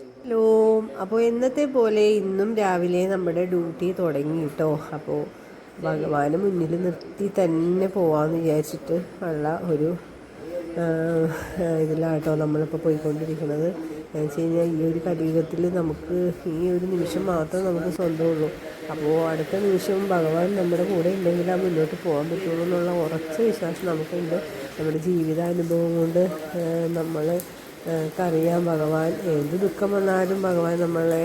Hello അപ്പോൾ ഇന്നത്തെ പോലെ ഇന്നും രാവിലെ നമ്മുടെ ഡ്യൂട്ടി തുടങ്ങി കേട്ടോ അപ്പോൾ ഭഗവാന് മുന്നിൽ നിർത്തി തന്നെ പോവാമെന്ന് വിചാരിച്ചിട്ട് ഉള്ള ഒരു ഇതിലാട്ടോ നമ്മളിപ്പോൾ പോയിക്കൊണ്ടിരിക്കുന്നത് എന്ന് വെച്ച് കഴിഞ്ഞാൽ ഈ ഒരു കലിയുഗത്തിൽ നമുക്ക് ഈ ഒരു നിമിഷം മാത്രം നമുക്ക് സ്വന്തമുള്ളൂ. അപ്പോൾ അടുത്ത നിമിഷം ഭഗവാൻ നമ്മുടെ കൂടെ ഉണ്ടെങ്കിൽ ആ മുന്നോട്ട് പോകാൻ പറ്റുള്ളൂ എന്നുള്ള ഉറച്ച വിശ്വാസം നമുക്കുണ്ട്. നമ്മുടെ ജീവിതാനുഭവം കൊണ്ട് നമ്മൾ അറിയാം ഭഗവാൻ എന്ത് ദുഃഖം വന്നാലും ഭഗവാൻ നമ്മളെ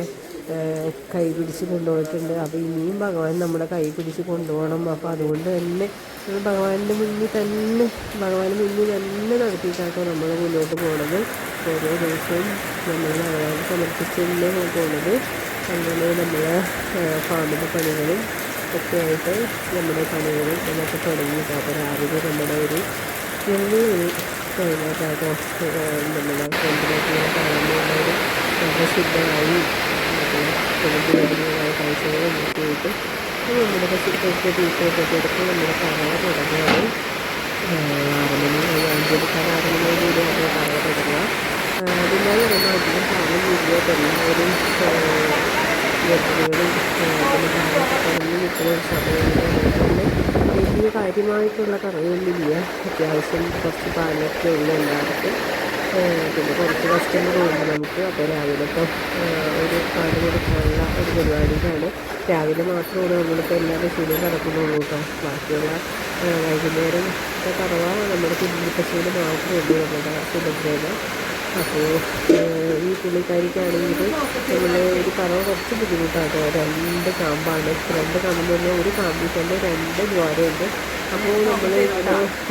കൈ പിടിച്ച് കൊണ്ടുപോയിട്ടുണ്ട്. അപ്പോൾ ഇനിയും ഭഗവാൻ നമ്മുടെ കൈ പിടിച്ച് കൊണ്ടുപോകണം. അപ്പോൾ അതുകൊണ്ട് തന്നെ ഭഗവാന്റെ മുന്നിൽ തന്നെ ഭഗവാന്റെ മുന്നിൽ തന്നെ നടത്തിയിട്ടാട്ടോ നമ്മൾ മുന്നോട്ട് പോകുന്നത് ഓരോ ദിവസവും നമ്മൾ ഭഗവാൻ സമർപ്പിച്ച് തന്നെ പോകുന്നത് അങ്ങനെ നമ്മൾ ഫാമിന്റെ പണികളും ഒക്കെ ആയിട്ട് നമ്മുടെ പണികളും എന്നൊക്കെ തുടങ്ങിയിട്ടാണ് രാവിലെ നമ്മുടെ ഒരു ചെറിയൊരു കഴിഞ്ഞാട്ടോ നമ്മുടെ ഫ്രണ്ടിലേക്ക് കാണുന്നതിനൊരു പ്രസിദ്ധമായി പ്രകൃതിപരമായ കാഴ്ചകളും ഒക്കെ ആയിട്ട് നമ്മുടെ പശുക്കൾക്ക് തീറ്റയൊക്കെ എടുത്ത് നമ്മുടെ പറവ തുടങ്ങുകയാണ് ആറ് മണി അഞ്ചെടുക്കാൻ ആറ് മണിയോടുകൂടിയാണ് പറവ തുടങ്ങുക പിന്നെ പറയുമ്പോൾ അധികം പാലും വീട്ടിലേക്ക് എല്ലാവരും വലിയ കാര്യമായിട്ടുള്ള കറയൊന്നുമില്ല അത്യാവശ്യം കുറച്ച് പാലൊക്കെ ഉള്ള എല്ലാവർക്കും. പിന്നെ കുറച്ച് കസ്റ്റമർ ഉണ്ട് നമുക്ക്. അപ്പോൾ രാവിലെ ഇപ്പോൾ ഒരു പാൽ കൊടുക്കാനുള്ള ഒരു പരിപാടിയിലാണ്. രാവിലെ മാത്രമാണ് നമ്മളിപ്പോൾ എല്ലാ പശുവിനും കിടക്കുന്നുള്ളൂ കേട്ടോ. ബാക്കിയുള്ള വൈകുന്നേരം കുറവാണ് നമ്മുടെ കുഞ്ഞു പശുവിന് മാത്രമേ ഉള്ളൂ നമ്മുടെ സുഭദ്രേന അപ്പോൾ ഈ പുള്ളിക്കാരിക്കാണെങ്കിൽ നമ്മൾ ഒരു കറവ കുറച്ച് ബുദ്ധിമുട്ടാട്ടോ. രണ്ട് കാമ്പാണ്. രണ്ട് കാമ്പെന്ന് പറഞ്ഞാൽ ഒരു കാമ്പിൽ തന്നെ രണ്ട് ദ്വാരമുണ്ട്. അപ്പോൾ നമ്മൾ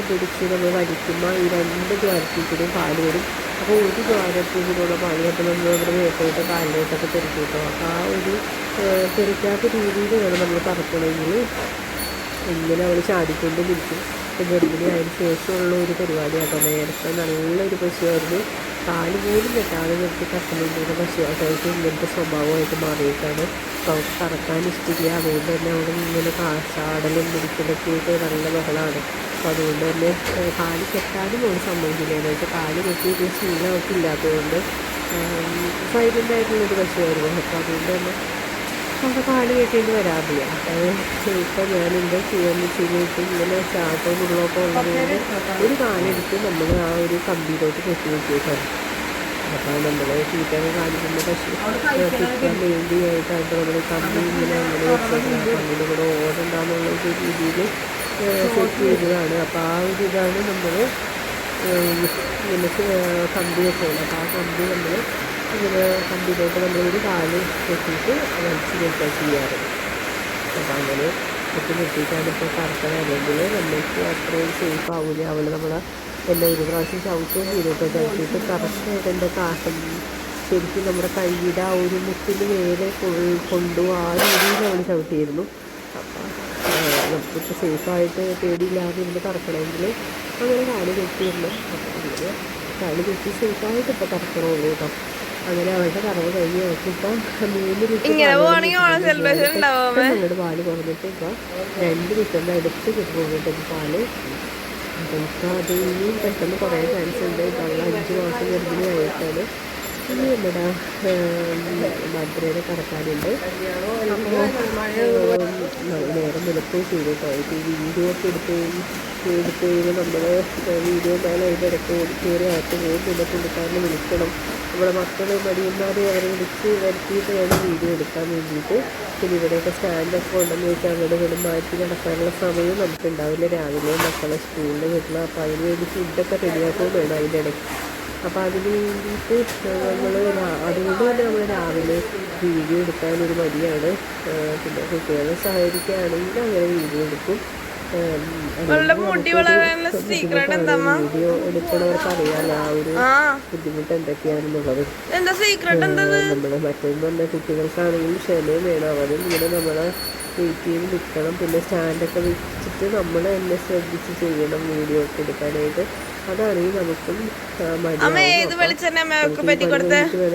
പിടിച്ച് നമ്മൾ വലിക്കുമ്പോൾ ഈ രണ്ട് ദ്വാരത്തിൽ കൂടി പാൽ വരും. അപ്പോൾ ഒരു ദ്വാരത്തിൽ കൂടെയുള്ള പാൽ അപ്പോൾ നമ്മൾ ഇവിടെ വേട്ടയിട്ട് പാലിലോട്ടൊക്കെ തെറിക്കും കേട്ടോ അപ്പോൾ ആ ഒരു തെറിക്കാത്ത രീതിയിൽ വേണം നമ്മൾ പറക്കണമെങ്കിൽ ഇങ്ങനെ അവൾ ചാടിക്കൊണ്ട് ഇപ്പം ഗർഭിണി ആയതിനു ശേഷമുള്ള ഒരു പരിപാടിയാട്ടോ. നേരത്തെ നല്ലൊരു പശുവായിരുന്നു. കാൽ പോലും കെട്ടാതെ നിർത്തി കഷ്ടമില്ലാത്ത പശുവായിട്ട് ഇങ്ങനത്തെ സ്വഭാവമായിട്ട് മാറിയിട്ടാണ് അവൾക്ക് കറക്കാൻ ഇഷ്ടമില്ല അതുകൊണ്ട് തന്നെ അവിടെ ഇങ്ങനെ ചാടലും പിടിക്കലൊക്കെ ആയിട്ട് നല്ല ബഹളമാണ് അപ്പോൾ അതുകൊണ്ട് തന്നെ കാൽ കെട്ടാനും അവൾ സമ്മതിക്കില്ല. എന്ന് വെച്ചാൽ കാൽ കെട്ടിയിട്ട് ശീലം അവൾക്ക് ഇല്ലാത്തതുകൊണ്ട് സൈലന്റ് ആയിട്ടുള്ളൊരു പശുവായിരുന്നു. അപ്പോൾ അതുകൊണ്ട് തന്നെ അവിടെ പാടി കെട്ടിയിട്ട് വരാറില്ല. അപ്പോൾ ഇപ്പം ഞാൻ എന്താ ചെയ്യാന്ന് വെച്ച് കഴിഞ്ഞിട്ട് ഇങ്ങനെ ചാട്ടവും ഉള്ളൊക്കെ ഉള്ളതുകൊണ്ട് ഒരു കാലെടുത്ത് നമ്മൾ ആ ഒരു കമ്പിയിലോട്ട് കെട്ടി വെച്ചേക്കാണ്. അപ്പോൾ നമ്മൾ തീറ്റൊക്കെ കാണിക്കുന്ന പശു കിട്ടാൻ വേണ്ടിയായിട്ടായിട്ട് നമ്മൾ കമ്പി ഇങ്ങനെ അങ്ങനെ വെച്ചേക്കുന്നത് കമ്പിയുടെ കൂടെ ഓടണ്ടെന്നുള്ള ഒരു രീതിയിൽ സെറ്റ് ചെയ്തതാണ്. അപ്പോൾ ആ ഒരു ഇതാണ് നമ്മൾ നമുക്ക് കമ്പി വെക്കുന്നത് അപ്പോൾ ആ കമ്പി നമ്മൾ ഇങ്ങനെ കമ്പിയിലോട്ട് നമ്മളൊരു കാൽ കെട്ടിയിട്ട് വലിച്ച് കെട്ടുക ചെയ്യാറ്. അപ്പം അങ്ങനെ കെട്ടി കെട്ടിയിട്ടാണ് ഇപ്പോൾ കറക്കണമെങ്കിൽ നമ്മൾക്ക് അത്രയും സേഫ് ആവില്ല അവൾ നമ്മളെ എല്ലാം ഒരു പ്രാവശ്യം ചവിട്ടുകയും ചെയ്തിട്ട് ചവിട്ടിയിട്ട് കറക്റ്റായിട്ട് എന്റെ കാട്ടം. ശരിക്കും നമ്മുടെ കൈയുടെ ആ ഒരു മുട്ടിന് മേലെ കൊണ്ടു ആ രീതിയിൽ അവൾ ചവിട്ടിയിരുന്നു. അപ്പം നമുക്കിപ്പോൾ സേഫായിട്ട് പേടിയില്ലാതെ ഇരുന്ന് കറക്കണമെങ്കിൽ അങ്ങനെ കാൽ കെട്ടിയിരുന്നു അപ്പം അങ്ങനെ കാൽ കെട്ടി സേഫായിട്ട് ഇപ്പോൾ കറക്കണമുള്ളൂ കേട്ടോ. അങ്ങനെ അവളുടെ കറവ് കഴിഞ്ഞ് അവൾക്കിപ്പം മൂന്ന് അങ്ങോട്ട് പാൽ കുറഞ്ഞിട്ട് ഇപ്പോൾ രണ്ട് ലിറ്ററിന്റെ അടുത്ത് കിട്ടുന്നുണ്ട് ഇപ്പോൾ പാൽ. അപ്പം നമുക്ക് അത് ഇനിയും പെട്ടെന്ന് കുറേ ചാൻസ് ഉണ്ട്. ഇപ്പോൾ അവൾ അഞ്ച് മാസം ഗർഭിണിയായിട്ടാണ് ഇനി നമ്മുടെ ഭദ്രയുടെ കടക്കാനുണ്ട് അപ്പോൾ നേരം വെളുപ്പ് ചെയ്തു ഇപ്പോൾ ഈ വീഡിയോ ഒക്കെ എടുത്ത് എടുത്ത് കഴിഞ്ഞ് നമ്മൾ വീഡിയോ മേലെ അതിന്റെ ഇടയ്ക്ക് കയറി അകത്ത് പോകും പിന്നെ പുള്ളിക്കാരനെ വിളിക്കണം. നമ്മുടെ മക്കൾ മടിയന്മാരെ അവരെ വിളിച്ച് വരുത്തിയിട്ട് വേണം വീഡിയോ എടുക്കാൻ വേണ്ടിയിട്ട് പിന്നെ ഇവിടെയൊക്കെ സ്റ്റാൻഡൊക്കെ ഉണ്ടെന്ന് വെച്ചാൽ അങ്ങോട്ട് ഇവിടെ മാറ്റി നടക്കാനുള്ള സമയം നമുക്കുണ്ടാവില്ല. രാവിലെ മക്കളെ സ്കൂളിൽ വിടണം. അപ്പോൾ അതിന് വേണ്ടി ഫുഡൊക്കെ റെഡിയാക്കുകയും വേണം അതിന്റെ ഇടയ്ക്ക്. അപ്പോൾ അതിന് വേണ്ടിയിട്ട് നമ്മൾ അതുകൊണ്ട് തന്നെ നമ്മൾ രാവിലെ വീഡിയോ എടുക്കാനൊരു മടിയാണ്. പിന്നെ കുട്ടികളെ സഹകരിക്കുകയാണെങ്കിൽ അങ്ങനെ വീഡിയോ എടുക്കും. വീഡിയോ ഒരു കുട്ടികൾക്കാണെങ്കിലും ക്ഷമയും വേണം അവരും ഇങ്ങനെ നമ്മളെ വെയിറ്റ് നിൽക്കണം പിന്നെ സ്റ്റാൻഡൊക്കെ വെച്ചിട്ട് നമ്മൾ എന്നെ ശ്രദ്ധിച്ച് ചെയ്യണം വീഡിയോ ഒക്കെ എടുക്കാനായിട്ട് അതാണ് ഈ നമുക്കും ഏത് വെളിച്ചെണ്ണ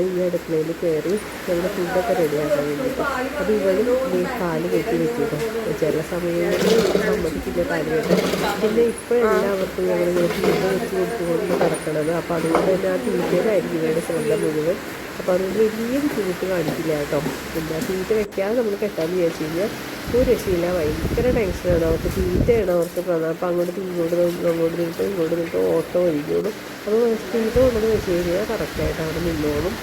ഈ അടുക്കളയിൽ കയറി നമ്മുടെ ഫുഡൊക്കെ റെഡിയാക്കാൻ വേണ്ടിയിട്ട്. അപ്പോൾ ഇവരും ഈ കാൽ കെട്ടി വെച്ചിട്ടോ ചില സമയങ്ങളിൽ സമ്മതിക്കില്ല കാൽ കെട്ടാൻ. പിന്നെ ഇപ്പോൾ എല്ലാവർക്കും ഞങ്ങൾ ഫുഡ് വെച്ച് കൊടുത്തുകൊണ്ട് കിടക്കണത് അപ്പോൾ അതുകൊണ്ട് തന്നെ ആ തീറ്റയിലായിരിക്കും ഇവരുടെ ശ്രദ്ധ മുഴുവൻ. അപ്പോൾ അതുകൊണ്ട് വലിയ ബുദ്ധിമുട്ട് കാണിക്കില്ല കേട്ടോ. പിന്നെ തീറ്റ വെക്കാതെ നമ്മൾ കെട്ടാന്ന് വിചാരിച്ചു കഴിഞ്ഞാൽ ഒരു രക്ഷയില്ല. ഭയങ്കര ടെൻഷനാണ്. അവർക്ക് തീറ്റയാണ് അവർക്ക് പ്രധാനം അപ്പോൾ അങ്ങോട്ട് ഇങ്ങോട്ട് അങ്ങോട്ട് നിൽക്കും ഇങ്ങോട്ട് നിൽക്കും ഓട്ടോ ഒഴിഞ്ഞോളും അപ്പോൾ തീറ്റ കൊണ്ടുവന്ന് വെച്ച് കഴിഞ്ഞാൽ കറക്റ്റായിട്ട് അവിടെ നിന്നോളും.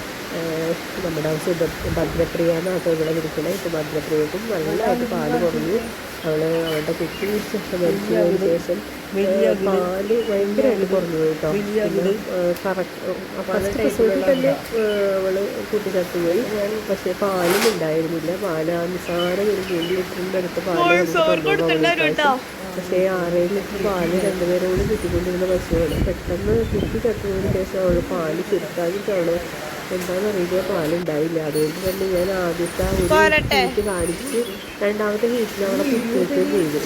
നമ്മുടെ സുഭ ഭദ്രപ്രിയ എന്നാട്ടോ ഇവിടെ വിളിക്കണേ ഇപ്പോൾ ഭദ്രപ്രിയക്കും നല്ലതായിട്ട് പാൽ കുറഞ്ഞു അവൾ അവളുടെ കുട്ടി മരിച്ചതിന് ശേഷം പാൽ ഭയങ്കരമായിട്ട് കുറഞ്ഞു കേട്ടോ കറക്റ്റ് ഫസ്റ്റ് എപ്പിസോഡിൽ തന്നെ അവൾ കുട്ടി ചത്തുപോയി. പക്ഷെ പാലും ഉണ്ടായിരുന്നില്ല. പാൽ ആ നിസാരം ഒരു മൂന്ന് ലിറ്ററിന്റെ അടുത്ത് പാൽ പക്ഷേ ആറേഴ് ലിറ്റർ പാൽ രണ്ടുപേരോട് കൂടി കിട്ടിക്കൊണ്ടിരുന്ന പശുവാണ്. പെട്ടെന്ന് കുട്ടി ചത്തതിന് ശേഷം അവൾ പാൽ ചുരുക്കാതിട്ടാണ് എന്താണെന്നറിയില്ല പാലുണ്ടായില്ല. അതുകൊണ്ട് തന്നെ ഞാൻ ആദ്യത്തെ ആ ഒരു. ഹീറ്റ് കാണിച്ച് രണ്ടാമത്തെ ഹീറ്റിൽ അവിടെ കുത്തിവെക്കുകയും ചെയ്തു.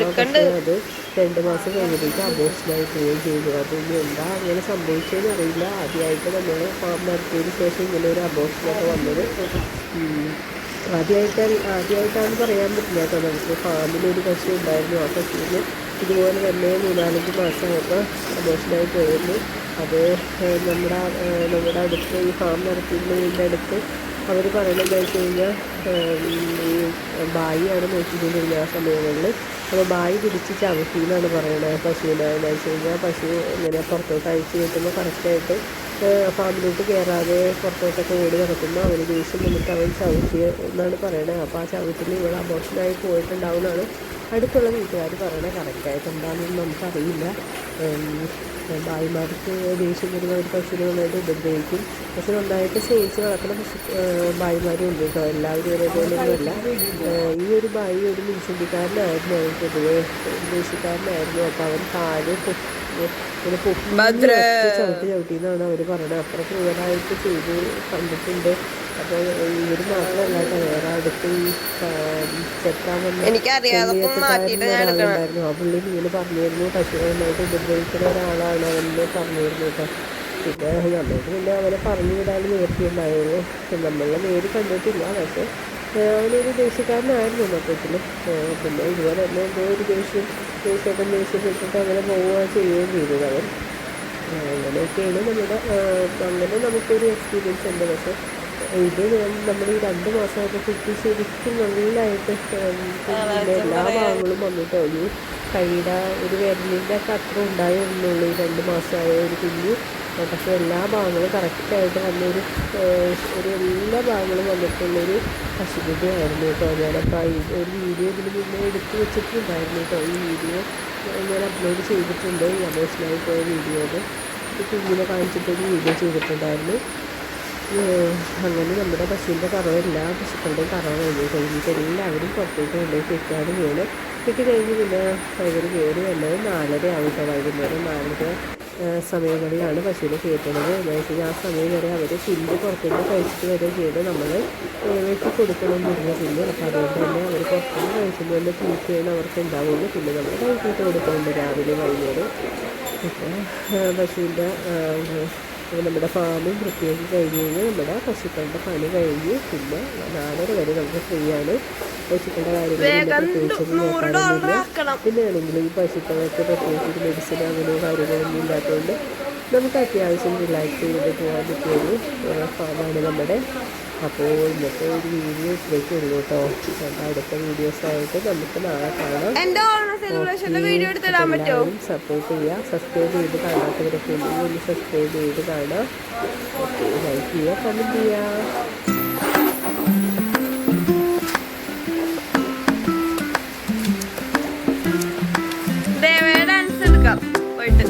അപ്പോൾ അത് രണ്ട് മാസം കഴിഞ്ഞിട്ട് അബോഷനായി പോവുകയും ചെയ്തു. അതൊന്നും എന്താ അങ്ങനെ സംഭവിച്ചതെന്ന് അറിയില്ല. ആദ്യമായിട്ട് നമ്മൾ നടത്തിയതിന് ശേഷം ഇങ്ങനെ ഒരു അബോഷനൊക്കെ വന്നത്. ആദ്യമായിട്ട് ആദ്യമായിട്ടാണ് പറയാൻ പറ്റില്ല കേട്ടോ നമുക്ക്. ഫാമിലൊരു പശു ഉണ്ടായിരുന്നു ആ പശുവിന് ഇതുപോലെ തന്നെ മൂന്നാലഞ്ച് മാസമായപ്പോൾ അബോഷനായി പോയിരുന്നു അത് നമ്മുടെ നമ്മുടെ അടുത്ത് ഈ ഫാം നടത്തുന്നതിന്റെ അടുത്ത് അവർ പറയണത് വെച്ച് കഴിഞ്ഞാൽ ഈ ബായിയാണ് നോക്കിക്കൊണ്ടിരുന്നത് ആ സമയങ്ങളിൽ. അപ്പോൾ ബായി പിടിച്ച് ചവിട്ടി എന്നാണ് പറയുന്നത് പശുവിനെ. എന്താ വെച്ച് കഴിഞ്ഞാൽ പശു ഇങ്ങനെ പുറത്തോട്ട് അഴിച്ച് കിട്ടുമ്പോൾ കറക്റ്റായിട്ട് ഫാമിലോട്ട് കയറാതെ പുറത്തോട്ടൊക്കെ ഓടി നടക്കുമ്പോൾ അവന് ദേഷ്യം വന്നിട്ട് അവൻ ചവിട്ടി എന്നാണ് പറയണത്. അപ്പോൾ ആ ചവിട്ടിൽ ഇവിടെ അബോഷനായി പോയിട്ടുണ്ടാവുന്നതാണ് അടുത്തുള്ള വീട്ടുകാർ പറയണത് കറക്റ്റായിട്ട് എന്താണെന്ന് നമുക്കറിയില്ല. ഭായിമാർക്ക് ദേഷ്യം വരുന്ന ഒരു പശുവിനെ നന്നായിട്ട് ഉപദ്രവിക്കും. പക്ഷെ നന്നായിട്ട് സ്നേഹിച്ച് വളർത്തുന്ന പശു ഭായിമാരും ഉണ്ട് കേട്ടോ. എല്ലാവരും ഒരേപോലെയൊന്നുമല്ല. ഈ ഒരു ഭായി ഒരു മുനിസിപ്പിക്കാരനായിരുന്നു അവൻ പൊതുവെ. ദേശക്കാരനായിരുന്നു അപ്പോൾ അവൻ കാൽ പിന്നെ ഇങ്ങനെ ഭദ്ര. ചവിട്ടി ചവിട്ടി എന്നാണ് അവർ പറയുന്നത് അത്ര ക്രൂരമായിട്ട് ചെയ്ത് കണ്ടിട്ടുണ്ട്. അപ്പോൾ ഇവർ മാത്രമല്ല കേട്ടോ വേറെ അടുത്ത് ഈ എടുക്കണം ആ പുള്ളി ഇങ്ങനെ പറഞ്ഞിരുന്നു. പശുവിനെ നന്നായിട്ട് ഉപദ്രവിക്കുന്ന ഒരാളാണ് അവനെന്ന് പറഞ്ഞിരുന്നു കേട്ടോ. പിന്നെ നമ്മൾക്ക് പിന്നെ അവനെ പറഞ്ഞു വിടാൻ നിവർത്തിയുണ്ടായുള്ളൂ നമ്മളെ നേര് കണ്ടിട്ടില്ല. പക്ഷേ അവനൊരു ദേശക്കാരനായിരുന്നു മൊത്തത്തിൽ പിന്നെ ഇതുപോലെ തന്നെ എന്തോ ഒരു ദേഷ്യം ദേഷ്യമൊക്കെ ദേഷ്യപ്പെട്ടിട്ട് അങ്ങനെ പോവുക ചെയ്യുകയും ചെയ്തത് അവൻ. അങ്ങനെയൊക്കെയാണ് നമ്മുടെ അങ്ങനെ നമുക്കൊരു എക്സ്പീരിയൻസ് ഉണ്ട്. പക്ഷേ ഇത് നമ്മൾ ഈ രണ്ട് മാസമായിട്ട് കുട്ടി ശരിക്കും നല്ലതായിട്ട് എല്ലാ ഭാഗങ്ങളും വന്നിട്ടോ. ഈ കൈയുടെ ഒരു വിരലിന്റെ ഒക്കെ അത്ര ഉണ്ടായിരുന്നുള്ളൂ ഈ രണ്ട് മാസമായ ഒരു കുഞ്ഞ്. പക്ഷെ എല്ലാ ഭാഗങ്ങളും കറക്റ്റായിട്ട് വന്നൊരു ഒരു എല്ലാ ഭാഗങ്ങളും വന്നിട്ടുള്ളൊരു പശുക്കുട്ടിയായിരുന്നു കേട്ടോ ഞാനപ്പോൾ ഈ ഒരു വീഡിയോ ഇതിന് മുന്നേ എടുത്ത് വെച്ചിട്ടുണ്ടായിരുന്നു കേട്ടോ. ഈ വീഡിയോ ഞാൻ അപ്ലോഡ് ചെയ്തിട്ടുണ്ട്. ഈ അമേഷനായി പോയ വീഡിയോ അത്. കുഞ്ഞിനെ കാണിച്ചിട്ടൊരു വീഡിയോ ചെയ്തിട്ടുണ്ടായിരുന്നു. അങ്ങനെ നമ്മുടെ പശുവിന്റെ കറവ് എല്ലാ പശുക്കളുടെയും കറവ് കഴിഞ്ഞു. കഴിഞ്ഞിട്ട് എല്ലാവരും പുറത്തേക്ക് കൊണ്ടുപോയി കെട്ടാണ് വീണ് കെട്ടി കഴിഞ്ഞ് പിന്നെ ഇവർ കയറി വന്നത് നാലര ആവട്ടെ വൈകുന്നേരം നാലര സമയങ്ങളിലാണ് പശുവിനെ കയറ്റുന്നത്. എന്ന് കഴിഞ്ഞാൽ ആ സമയം വരെ അവർ പുല്ല് പുറത്തുനിന്ന് കഴിച്ചിട്ട് വരെ ചെയ്ത് നമ്മൾ വെട്ടി കൊടുക്കണമെന്നില്ല പുല്ല് അപ്പോൾ അതുകൊണ്ട് തന്നെ അവർ പുറത്തുനിന്ന് കഴിച്ചിട്ട് വന്ന് തീറ്റയാണ് അവർക്ക് ഉണ്ടാവുള്ളൂ. പിന്നെ നമ്മൾ കഴിച്ചിട്ട് കൊടുക്കുന്നുണ്ട് രാവിലെ വൈകുന്നേരം. അപ്പോൾ പശുവിന്റെ അപ്പോൾ നമ്മുടെ ഫാമും വൃത്തിയാക്കി കഴിഞ്ഞ് കഴിഞ്ഞാൽ നമ്മുടെ പശുക്കളുടെ പണി കഴിഞ്ഞ് പിന്നെ നാലര വരെ നമുക്ക് ഫ്രീ ആണ്. പശുക്കളുടെ കാര്യങ്ങൾ പിന്നെ ആണെങ്കിൽ ഈ പശുക്കളൊക്കെ പ്രത്യേകിച്ച് മെഡിസിൻ അങ്ങനെ കാര്യങ്ങളൊന്നും ഇല്ലാത്തതുകൊണ്ട് നമുക്ക് അത്യാവശ്യം റിലാക്സ് ചെയ്ത് പോകാൻ പറ്റിയൊരു ഫാമാണ് നമ്മുടെ അപ്പോൾ ഇന്നത്തെ ഒരു വീഡിയോ ഇത്രയൊക്കെ ഉള്ളൂ കേട്ടോ അടുത്ത വീഡിയോസായിട്ട് നമുക്ക് നാളെ കാണാം. സപ്പോർട്ട് ചെയ്യുക. സബ്സ്ക്രൈബ് ചെയ്ത് കാണാത്തവരൊക്കെ ഉണ്ടെങ്കിൽ ഒന്ന് സബ്സ്ക്രൈബ് ചെയ്ത് കാണാം. ഓക്കെ. ലൈക്ക് ചെയ്യുക കമന്റ് ചെയ്യുക. ദേവയുടെ ഡാൻസ് എടുക്കാം. പോയിട്ട്.